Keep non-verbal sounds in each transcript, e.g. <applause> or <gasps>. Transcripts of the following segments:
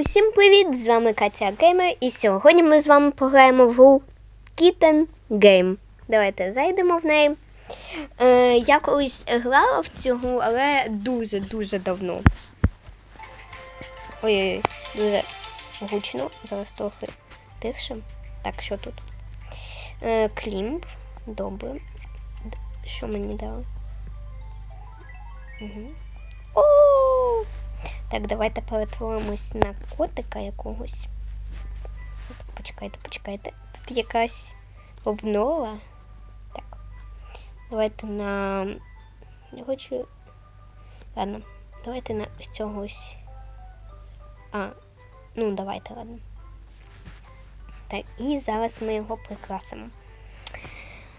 Усім привіт! З вами Катя Геймер, і сьогодні ми з вами пограємо в гру Kitten Game. Давайте зайдемо в неї. Е, я колись грала в цю гру, але дуже-дуже давно. Ой-ой-ой, дуже гучно. Зараз трохи тихше. Так, що тут? Е, Клімб. Добре. Що мені дали? Угу. Так, давайте перетворимось на котика якогось. Почекайте, почекайте. Тут якась обнова. Так. Давайте на. Я хочу. Ладно, давайте на ось цього ось. А, ну давайте, ладно. Так, і зараз ми його прикрасимо.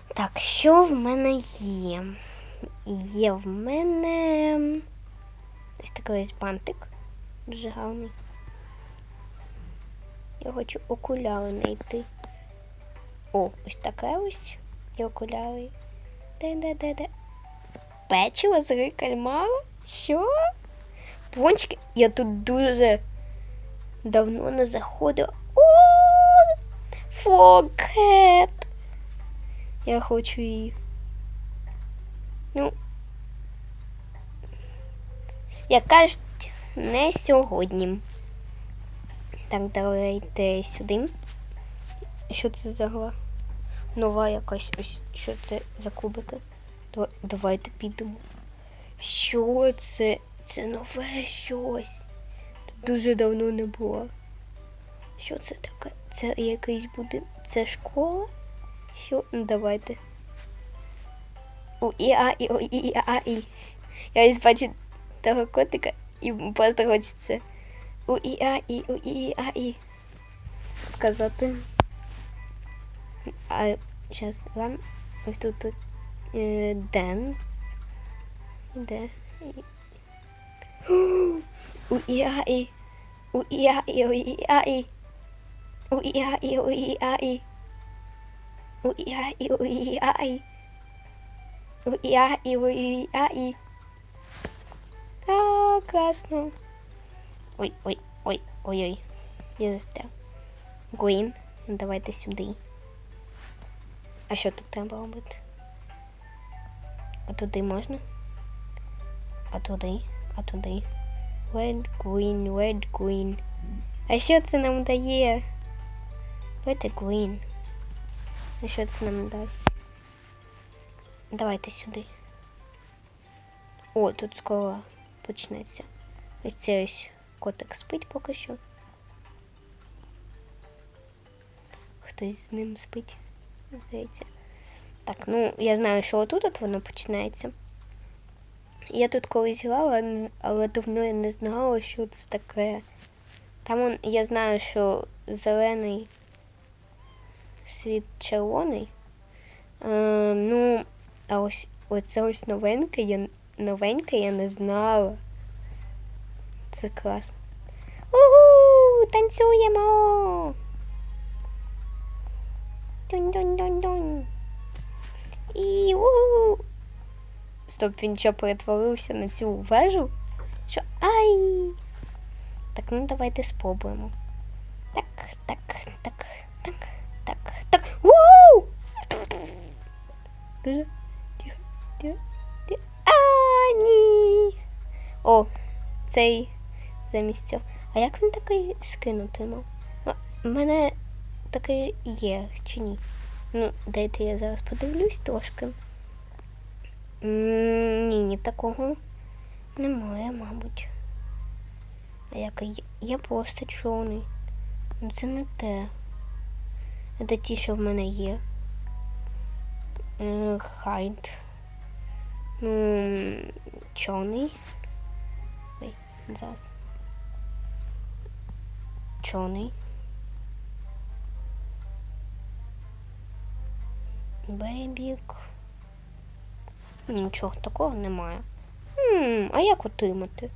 Так, що в мене є? Є в мене. Ось такий ось бантик. Дуже гарний. Я хочу окуляри знайти. О, ось таке ось. І окуляри. Де-де-де-де. Печиво з кальмара? Що? Пончики? Я тут дуже давно не заходила. О! Фокет! Я хочу їх. Ну, як кажуть, не сьогодні. Так, давайте сюди. Що це за гра? Нова якась ось. Що це за кубики? Давайте підемо. Що це? Це нове щось. Тут дуже давно не було. Що це таке? Це якийсь будинок? Це школа? Що? Ну, давайте. У і а і о і а і. Я бачу того котика і просто хочеться у і а і у і а і сказати. А зараз вам ось тут, тут е, денс. Де? У і а і у і а і у і а і у і а і у і а і у і а і у і а і у і а і у і а і класно. Ой, ой, ой, ой, ой. Я застряв. Гуін, ну давайте сюди. А що тут треба робити? А туди можна? А туди? А туди? Red green, red green. А що це нам дає? Давайте green. А що це нам дасть? Давайте сюди. О, тут скоро почнеться. Ось цей ось котик спить поки що. Хтось з ним спить, здається. Так, ну я знаю, що отут от воно починається. Я тут колись грала, але давно я не знала, що це таке. Там он, я знаю, що зелений світ червоний. Е, ну, а ось оце ось новеньке, я новеньке я не знала. Це класно. Угу! Танцюємо! Дунь-дунь-дунь-дунь. І угу! Стоп, він що перетворився на цю вежу? Що? Ай! Так, ну давайте спробуємо. Так, так, так, так, так, так. Вау! Дуже цей замість цього. А як він такий скинутий мав? А, в мене такий є чи ні? Ну, дайте я зараз подивлюсь трошки. Ні, ні, такого немає, мабуть. А є? Є просто чорний. Ну це не те. Це ті, що в мене є. Е, Хайд. Ну, чорний. Ой, зараз. Чорний. Бейбік. Нічого такого немає. Хм, а як отримати?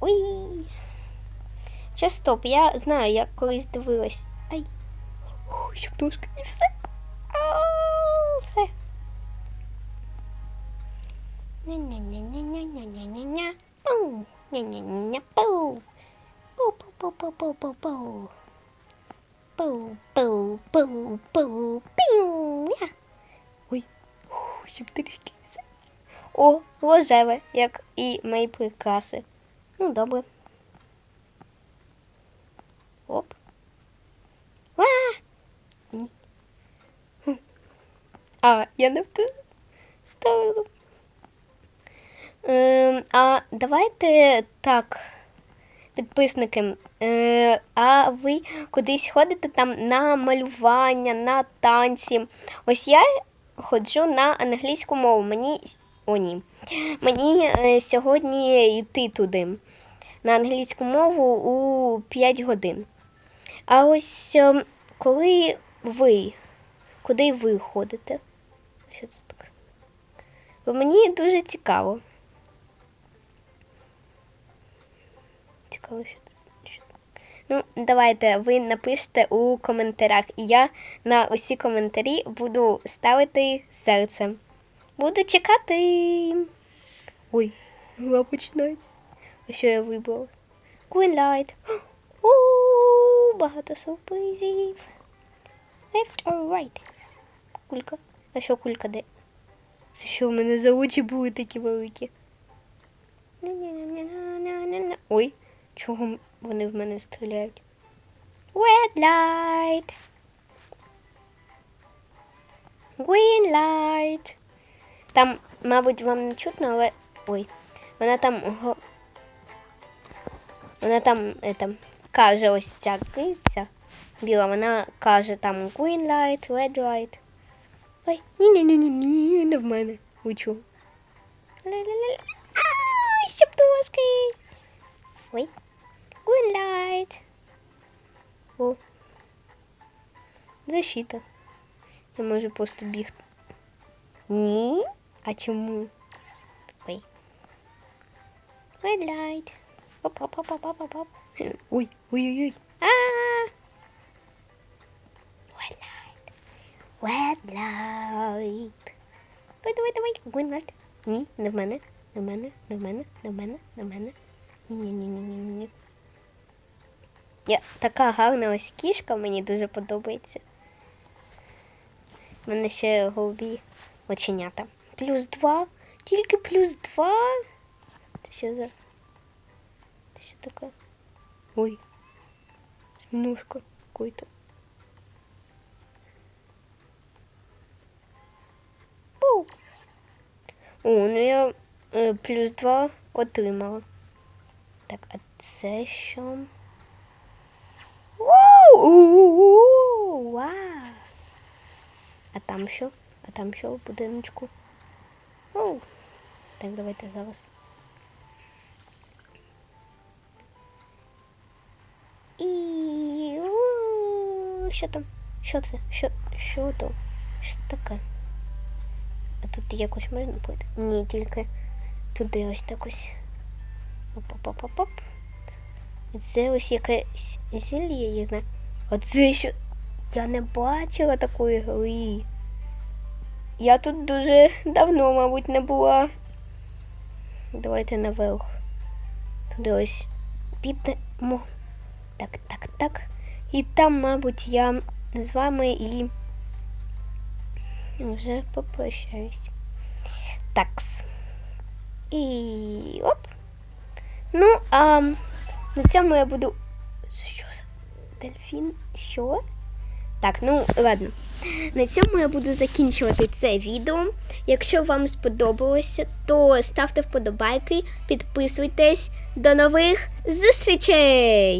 Ой. Ще стоп, я знаю, я колись дивилась. Ай. Ух, Щоб і все. Ня-ня-ня-ня-ня-ня-ня-ня. Пау. Ня-ня-ня-ня. Пау. Пу-пу-пу-пу-пу. Пу-пу-пу-пу. Піу. Я. Ой. О, рожеве, як і мої прикраси. Ну, добре. Оп. А! Я не в ту Ем, а давайте так, підписники. Е, а ви кудись ходите там на малювання, на танці? Ось я ходжу на англійську мову. Мені о, ні. Мені е, сьогодні йти туди на англійську мову у 5 годин. А ось е, коли ви, куди ви ходите? Що це таке? Бо мені дуже цікаво. Цікаво, що що. Ну, давайте ви напишете у коментарях, і я на усі коментарі буду ставити серце. Буду чекати. Ой, гра починається. А що я вибрала? Light. <gasps> У, багато сюрпризів. Left or right? Кулька. А що кулька де? Це що в мене за очі були такі великі? Ой, чого вони в мене стріляють? Red light. Green light. Там, мабуть, вам не чутно, але. Ой, вона там. Вона там это, каже ось ця киця біла, вона каже там green light, red light. Ой, ні-ні-ні-ні, не в мене. Чого? Ля-ля-ля-ля. Ай, щоб доски. Ой. Green light. О. Защита. Я можу просто бігти. Ні? А чому? Ой. Red light. Оп, оп, оп, оп, оп, оп, оп. Ой, ой-ой-ой. А! Red light. Red light. Давай, давай, давай. Green light. Ні, не в мене. Не в мене, не в мене, не в мене, не в мене. Ні-ні-ні-ні-ні. Така гарна ось кішка, мені дуже подобається. У мене ще голубі оченята. Плюс два. Тільки плюс два. Це що за. Це що таке? Ой. Смнушка какой-то. О, ну я е, плюс два отримала. Так, а це що? Вау! У-у-у! Вау! А там що? А там що в будиночку? Оу. Так, давайте зараз. І у, що там? Що це? Що, що то? Що таке? А тут якось можна пойти? Ні, тільки туди ось так ось. Оп-оп-оп-оп. Це ось якесь зілля, я знаю. А це що? Я не бачила такої гри. Я тут дуже давно, мабуть, не була. Давайте наверх. Туди ось підемо. Так, так, так. І там, мабуть, я з вами і вже попрощаюсь. Такс. І оп. Ну, а на цьому я буду. Що за дельфін? Що? Так, ну ладно. На цьому я буду закінчувати це відео. Якщо вам сподобалося, то ставте вподобайки, підписуйтесь. До нових зустрічей!